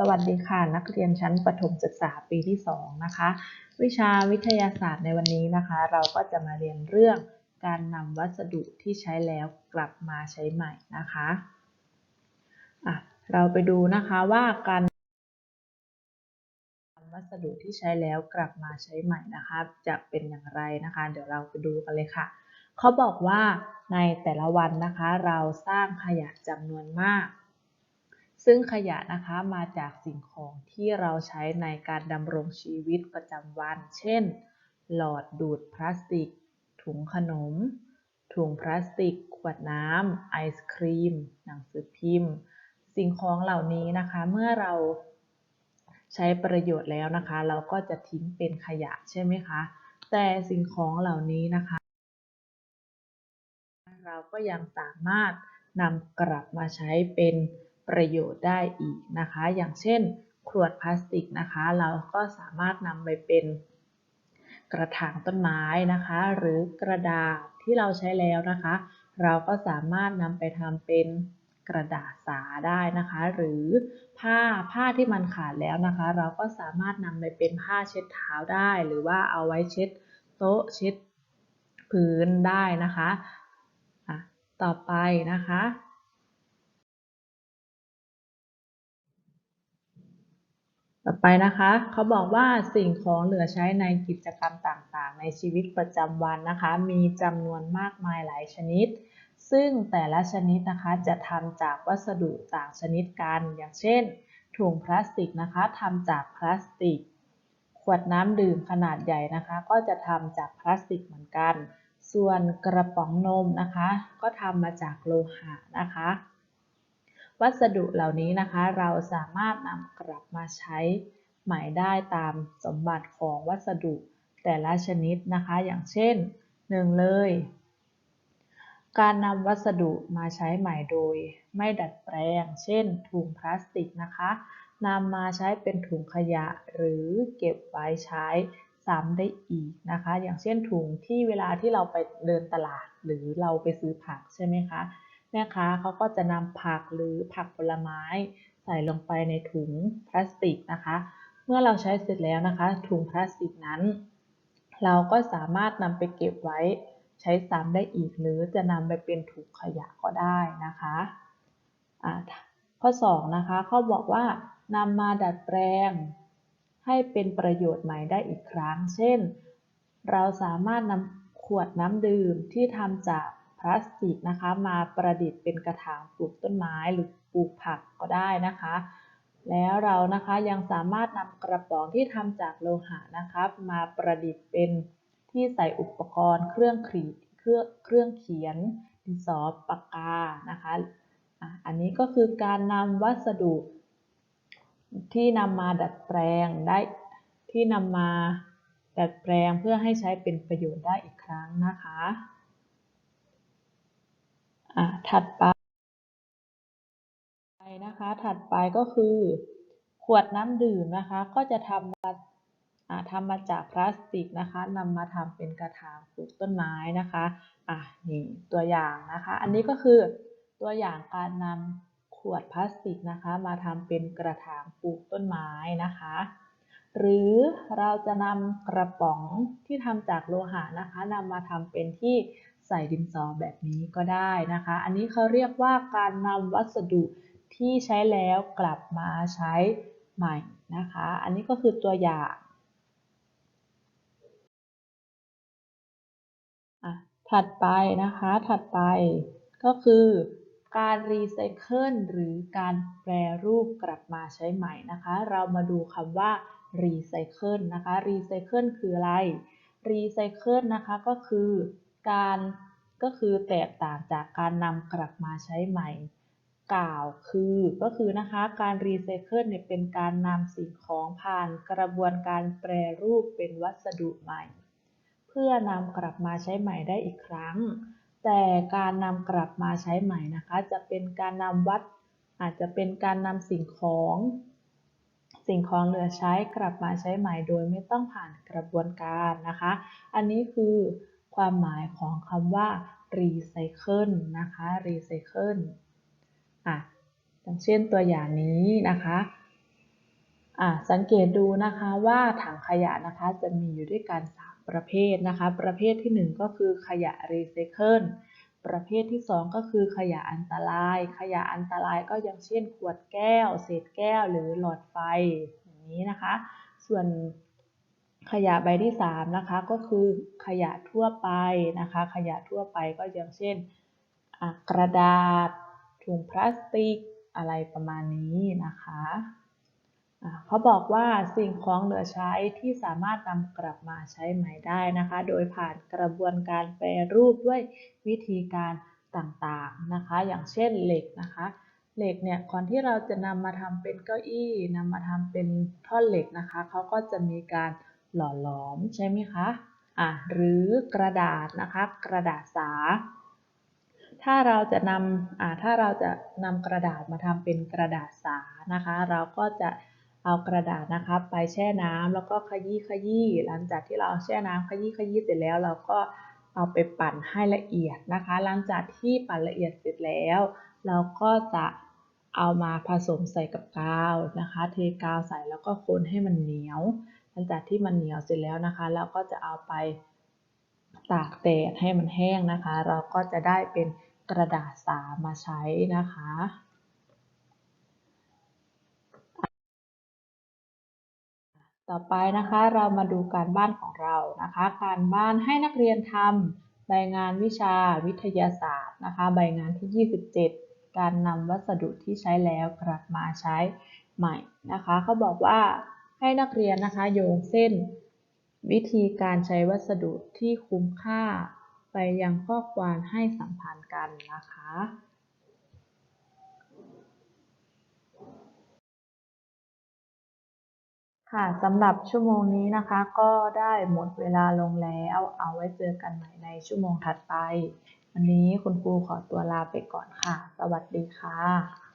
สวัสดีค่ะ นักเรียนชั้นประถมศึกษาปีที่ 2 นะคะ วิชาวิทยาศาสตร์ในวันนี้นะคะ เราก็จะมาเรียนเรื่องการนำวัสดุที่ใช้แล้วกลับมาใช้ใหม่นะคะอะเราไปดูนะคะว่าการนำวัสดุที่ใช้แล้วกลับมาใช้ใหม่นะคะ จะเป็นอย่างไรนะคะ เดี๋ยวเราไปดูกันเลยค่ะ เขาบอกว่าในแต่ละวันนะคะ เราสร้างขยะจำนวนมาก ซึ่งขยะนะคะมาจากสิ่งของที่เราใช้ในการดำรงชีวิตประจำวัน เช่น หลอดดูดพลาสติก ถุงขนม ถุงพลาสติก ขวดน้ำไอศครีม หนังสือพิมพ์ สิ่งของเหล่านี้นะคะ เมื่อเราใช้ประโยชน์แล้วนะคะ เราก็จะทิ้งเป็นขยะใช่ไหมคะ แต่สิ่งของเหล่านี้นะคะ เราก็ยังสามารถนำกลับมาใช้เป็น ประโยชน์ได้อีกนะคะ อย่างเช่น ขวดพลาสติกนะคะ เราก็สามารถนำไปเป็นกระถางต้นไม้นะคะ หรือกระดาษที่เราใช้แล้วนะคะ เราก็สามารถนำไปทำเป็นกระดาษสาได้นะคะ หรือผ้าผ้าที่มันขาดแล้วนะคะ เราก็สามารถนำไปเป็นผ้าเช็ดเท้าได้ หรือว่าเอาไว้เช็ดโต๊ะเช็ดพื้นได้นะคะอะต่อไปนะคะ ต่อไปนะคะเขาบอกว่าสิ่งของเหลือใช้ในกิจกรรมต่างๆ ในชีวิตประจำวันนะคะ มีจำนวนมากมายหลายชนิด ซึ่งแต่ละชนิดนะคะจะทำจากวัสดุต่างชนิดกัน อย่างเช่น ถุงพลาสติกนะคะทำจากพลาสติก ขวดน้ำดื่มขนาดใหญ่นะคะ ก็จะทำจากพลาสติกเหมือนกัน ส่วนกระป๋องนมนะคะ ก็ทำมาจากโลหะนะคะ วัสดุเหล่านี้นะคะ เราสามารถนำกลับมาใช้ใหม่ได้ตามสมบัติของวัสดุแต่ละชนิดนะคะ อย่างเช่นหนึ่งเลย การนำวัสดุมาใช้ใหม่โดย ไม่ดัดแปลง เช่น ถุงพลาสติกนะคะนำมาใช้เป็นถุงขยะหรือเก็บไว้ใช้ซ้ำได้อีกนะคะ อย่างเช่นถุงที่เวลาที่เราไปเดินตลาดหรือเราไปซื้อผักใช่ไหมคะ แม่ค้าเขาก็จะนำผักหรือผักผลไม้ใส่ลงไปในถุงพลาสติกนะคะ เมื่อเราใช้เสร็จแล้วนะคะ ถุงพลาสติกนั้น เราก็สามารถนำไปเก็บไว้ใช้ซ้ำได้อีกหรือจะนำไปเป็นถุงขยะก็ได้นะคะะข้อ2นะคะเขาบอกว่านำมาดัดแปลง ให้เป็นประโยชน์ใหม่ได้อีกครั้ง เช่น เราสามารถนำขวดน้ำดื่มที่ทำจาก ลาสติกนะคะ มาประดิษฐ์เป็นกระถางปลูกต้นไม้หรือปลูกผักก็ได้นะคะ แล้วเรานะคะยังสามารถนำกระป๋องที่ทำจากโลหะนะครับมาประดิษฐ์เป็นที่ใส่อุปกรณ์เครื่องขีดเครื่องเครื่องเขียนดินสอปากกานะคะอันนี้ก็คือการนำวัสดุ ที่นำมาดัดแปลงได้ที่นำมาดัดแปลงเพื่อให้ใช้เป็นประโยชน์ได้อีกครั้งนะคะ อะถัดไปนะคะ ถัดไปก็คือ ขวดน้ำดื่มนะคะ ก็จะทำมาทำมาจากพลาสติกนะคะนำมาทำเป็นกระถางปลูกต้นไม้นะคะอะนี่ตัวอย่างนะคะ อันนี้ก็คือตัวอย่างการนำขวดพลาสติกนะคะ มาทำเป็นกระถางปลูกต้นไม้นะคะ หรือเราจะนำกระป๋องที่ทำจากโลหะนะคะนำมาทำเป็นที่ ใส่ดินสอแบบนี้ก็ได้นะคะ อันนี้เขาเรียกว่าการนำวัสดุที่ใช้แล้วกลับมาใช้ใหม่นะคะ อันนี้ก็คือตัวอย่างถัดไปนะคะ ถัดไปก็คือการรีไซเคิลหรือการแปรรูปกลับมาใช้ใหม่นะคะ เรามาดูคำว่ารีไซเคิลนะคะ รีไซเคิลคืออะไร รีไซเคิลนะคะก็คือ การก็คือแตกต่างจากการนำกลับมาใช้ใหม่ กล่าวคือก็คือนะคะการรีไซเคิลเนี่ยเป็นการนำสิ่งของผ่านกระบวนการแปรรูปเป็นวัสดุใหม่ เพื่อนำกลับมาใช้ใหม่ได้อีกครั้ง แต่การนำกลับมาใช้ใหม่นะคะ จะเป็นการนำวัดอาจจะเป็นการนำสิ่งของ สิ่งของเหลือใช้กลับมาใช้ใหม่โดยไม่ต้องผ่านกระบวนการนะคะ อันนี้คือ ความหมายของคำว่ารีไซเคิลนะคะรีไซเคิลอะอย่างเช่นตัวอย่างนี้นะคะอะสังเกตดูนะคะว่าถังขยะนะคะจะมีอยู่ด้วยกัน 3 ประเภทนะคะ ประเภทที่ 1 ก็คือขยะรีไซเคิลประเภทที่ 2 ก็คือขยะอันตราย ขยะอันตรายก็อย่างเช่น ขวดแก้ว เศษแก้วหรือหลอดไฟอย่างนี้นะคะ ส่วน ขยะใบที่3นะคะก็คือขยะทั่วไปนะคะ ขยะทั่วไปก็อย่างเช่นกระดาษ ถุงพลาสติกอะไรประมาณนี้นะคะเขาบอกว่าสิ่งของเหลือใช้ที่สามารถนำกลับมาใช้ใหม่ได้นะคะ โดยผ่านกระบวนการแปรรูปด้วยวิธีการต่างๆนะคะ อย่างเช่นเหล็กนะคะ เหล็กเนี่ยก่อนที่เราจะนำมาทำเป็นเก้าอี้นำมาทำเป็นท่อนเหล็กนะคะเขาก็จะมีการ หล่อหลอมใช่ไหมคะอะหรือกระดาษนะคะ กระดาษสา ถ้าเราจะนำอ่าถ้าเราจะนำกระดาษมาทำเป็นกระดาษสานะคะ เราก็จะเอากระดาษนะคะไปแช่น้ำแล้วก็ขยี้ขยี้หลังจากที่เราแช่น้ำขยี้ขยี้เสร็จแล้ว เราก็เอาไปปั่นให้ละเอียดนะคะ หลังจากที่ปั่นละเอียดเสร็จแล้ว เราก็จะเอามาผสมใส่กับกาวนะคะ เทกาวใส่แล้วก็คนให้มันเหนียว หลังจากที่มันเหนียวเสร็จแล้วนะคะเราก็จะเอาไปตากแดดให้มันแห้งนะคะ เราก็จะได้เป็นกระดาษสามาใช้นะคะต่อไปนะคะเรามาดูการบ้านของเรานะคะ การบ้านให้นักเรียนทำใบงานวิชาวิทยาศาสตร์นะคะ ใบงานที่ 27 การนำวัสดุที่ใช้แล้วกลับมาใช้ใหม่นะคะเขาบอกว่า ให้นักเรียนนะคะโยงเส้น วิธีการใช้วัสดุที่คุ้มค่า ไปยังข้อความให้สัมพันธ์กันนะคะค่ะสำหรับชั่วโมงนี้นะคะก็ได้หมดเวลาลงแล้วเอาไว้เจอกันใหม่ในชั่วโมงถัดไป วันนี้คุณครูขอตัวลาไปก่อนค่ะ สวัสดีค่ะ